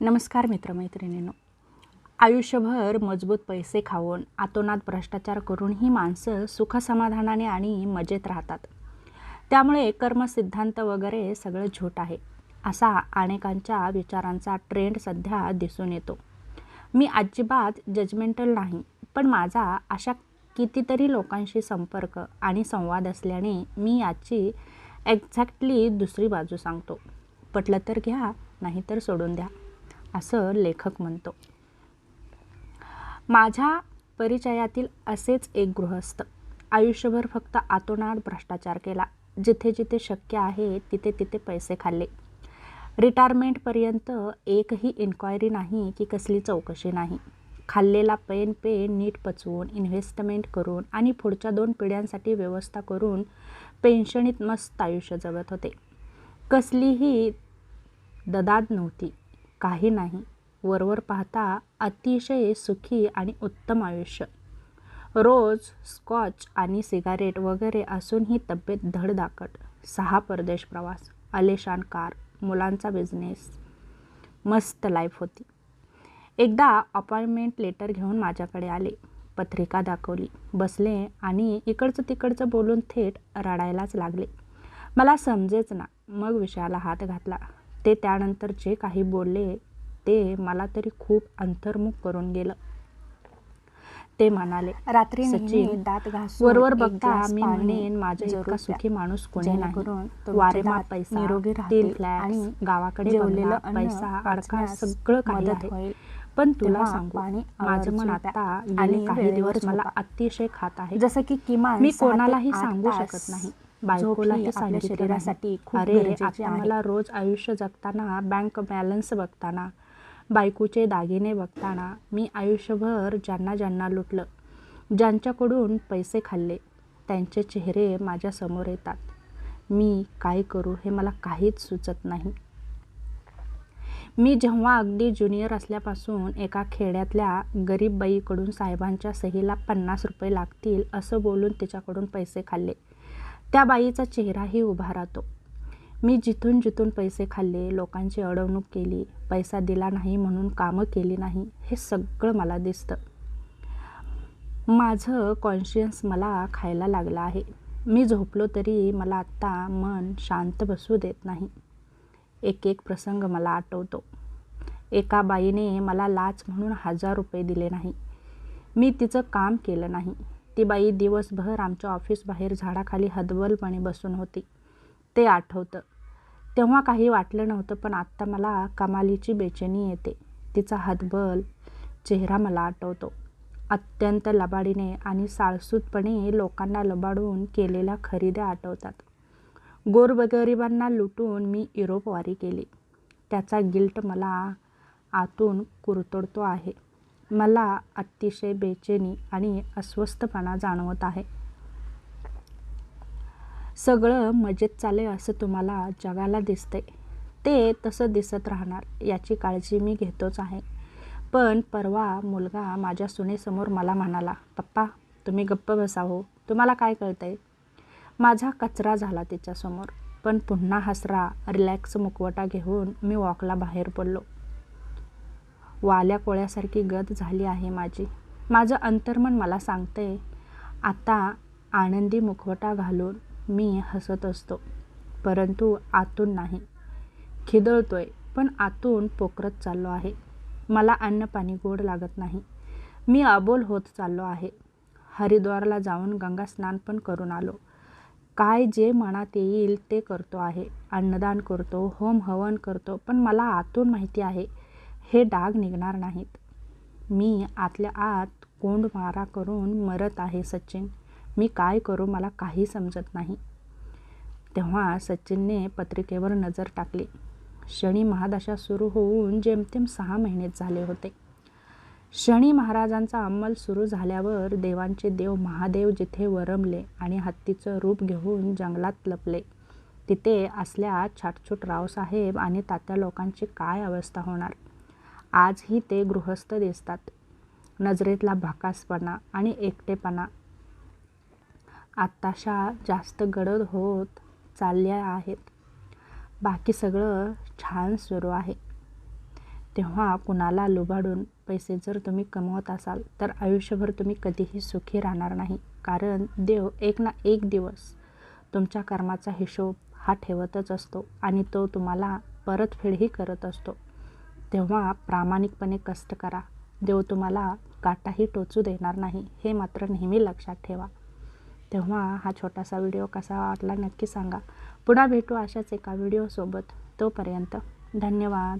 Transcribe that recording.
नमस्कार मित्रमैत्रिणींनो. आयुष्यभर मजबूत पैसे खाऊन आतोनात भ्रष्टाचार करून ही माणसं सुखसमाधानाने आणि मजेत राहतात. त्यामुळे कर्मसिद्धांत वगैरे सगळं झूट आहे असा अनेकांच्या विचारांचा ट्रेंड सध्या दिसून येतो. मी अजिबात जजमेंटल नाही पण माझा अशा कितीतरी लोकांशी संपर्क आणि संवाद असल्याने मी याची एक्झॅक्टली दुसरी बाजू सांगतो. पटलं तर घ्या नाही तर सोडून द्या. असं लेखक म्हणतो. माझ्या परिचयातील असेच एक गृहस्थ. आयुष्यभर फक्त आतोनात भ्रष्टाचार केला. जिथे जिथे शक्य आहे तिथे तिथे पैसे खाल्ले. रिटायरमेंटपर्यंत एकही इन्क्वायरी नाही की कसली चौकशी नाही. खाल्लेला पेन पेन नीट पचवून इन्व्हेस्टमेंट करून आणि पुढच्या दोन पिढ्यांसाठी व्यवस्था करून पेन्शनीत मस्त आयुष्य जगत होते. कसलीही ददाद नव्हती. काही नाही. वरवर पाहता अतिशय सुखी आणि उत्तम आयुष्य. रोज स्कॉच आणि सिगारेट वगैरे असूनही तब्येत धडधाकट. सहा परदेश प्रवास आलेशान कार मुलांचा बिझनेस मस्त लाईफ होती. एकदा अपॉइंटमेंट लेटर घेऊन माझ्याकडे आले. पत्रिका दाखवली. बसले आणि इकडचं तिकडचं बोलून थेट रडायलाच लागले. मला समजेच ना. मग विषयाला हात घातला. ते त्यानंतर जे काही बोलले ते मला तरी खूप अंतर्मुख करून गेलं ते म्हणाले रात्री सचिन, दात वरवर एक बघता मी म्हणेन माझ्या इतका प्या. सुखी माणूस कोणी नाही दात पैसा निरोगी आणि गावाकडे पैसा अडका सगळं काही आहे. पण तुला सांगू पाणी माझं मन. आता गेले आणि काही दिवस मला. अतिशय खात आहे जसं की किमान मी कोणालाही सांगू शकत नाही झोप बायकोलाही ही आपल्या शरीरासाठी. खूप अरे. मला रोज आयुष्य जगताना बँक बॅलन्स बघताना बायकोचे दागिने बघताना मी आयुष्यभर ज्यांना ज्यांना लुटलं ज्यांच्याकडून पैसे खाल्ले त्यांचे चेहरे माझ्यासमोर येतात मी काय करू हे मला काहीच सुचत नाही मी जेव्हा अगदी ज्युनियर असल्यापासून एका खेड्यातल्या गरीब बाईकडून साहेबांच्या सहीला पन्नास रुपये लागतील असं बोलून तिच्याकडून पैसे खाल्ले त्या बाईचा चेहराही उभा राहतो. मी जिथून जिथून पैसे खाल्ले लोकांची अडवणूक केली पैसा दिला नाही म्हणून कामं केली नाही हे सगळं मला दिसतं. माझं कॉन्शियन्स मला खायला लागलं आहे. मी झोपलो तरी मला आत्ता मन शांत बसू देत नाही. एक एक प्रसंग मला आठवतो. एका बाईने मला लाच म्हणून हजार रुपये दिले नाही. मी तिचं काम केलं नाही. ती बाई दिवसभर आमच्या ऑफिसबाहेर झाडाखाली हदबलपणे बसून होती. ते आठवतं. तेव्हा काही वाटलं नव्हतं पण आत्ता मला कमालीची बेचैनी येते. तिचा हतबल चेहरा मला आठवतो. अत्यंत लबाडीने आणि साळसूतपणे लोकांना लबाडून केलेल्या खरेद्या आठवतात. गोरबगरिबांना लुटून मी युरोपवारी केली. त्याचा गिल्ट मला आतून कुरतडतो आहे. मला अतिशय बेचैनी आणि अस्वस्थपणा जाणवत आहे. सगळं मजेत चालेल असं तुम्हाला जगाला दिसते ते तसं दिसत राहणार याची काळजी मी घेतोच आहे. पण परवा मुलगा माझ्या सुनेसमोर मला म्हणाला पप्पा तुम्ही गप्प बसा हो. तुम्हाला काय कळतंय? माझा कचरा झाला तिच्यासमोर. पण पुन्हा हसरा रिलॅक्स मुखवटा घेऊन मी वॉकला बाहेर पडलो. वाल्या कोळ्यासारखी गत झाली आहे माझी. माझं अंतर्मन मला सांगते आता आनंदी मुखवटा घालून मी हसत असतो परंतु आतून नाही. खिदळतोय पण आतून पोखरत चाललो आहे. मला अन्न पाणी गोड लागत नाही. मी अबोल होत चाललो आहे. हरिद्वारला जाऊन गंगा स्नान पण करून आलो. काय जे मनात येईल ते करतो आहे. अन्नदान करतो होम हवन करतो पण मला आतून माहिती आहे. हे डाग निघणार नाहीत. मी आतल्या आत कोंड मारा करून मरत आहे सचिन. मी काय करू मला काही समजत नाही. तेव्हा सचिनने पत्रिकेवर नजर टाकली. शनी महादशा सुरू होऊन जेमतेम सहा महिनेच झाले होते. शनी महाराजांचा अंमल सुरू झाल्यावर देवांचे देव महादेव जिथे वरमले आणि हत्तीचं रूप घेऊन जंगलात लपले. तिथे असल्या छाटछूट रावसाहेब आणि तात्या लोकांची काय अवस्था होणार? आजही ते गृहस्थ दिसतात. नजरेतला भाकासपणा आणि एकटेपणा. आत्ताशा जास्त गडद होत चालल्या आहेत. बाकी सगळं छान सुरू आहे. तेव्हा कुणाला लुबाडून पैसे जर तुम्ही कमवत असाल तर आयुष्यभर तुम्ही कधीही सुखी राहणार नाही. कारण देव एक ना एक दिवस तुमच्या कर्माचा हिशोब हा ठेवतच असतो आणि तो तुम्हाला परतफेडही करत असतो. तेव्हा प्रामाणिकपणे कष्ट करा. देव तुम्हाला काटाही टोचू देणार नाही हे मात्र नेहमी लक्षात ठेवा. तेव्हा हा छोटासा व्हिडिओ कसा वाटला नक्की सांगा. पुन्हा भेटू अशाच एका व्हिडिओसोबत. तोपर्यंत धन्यवाद.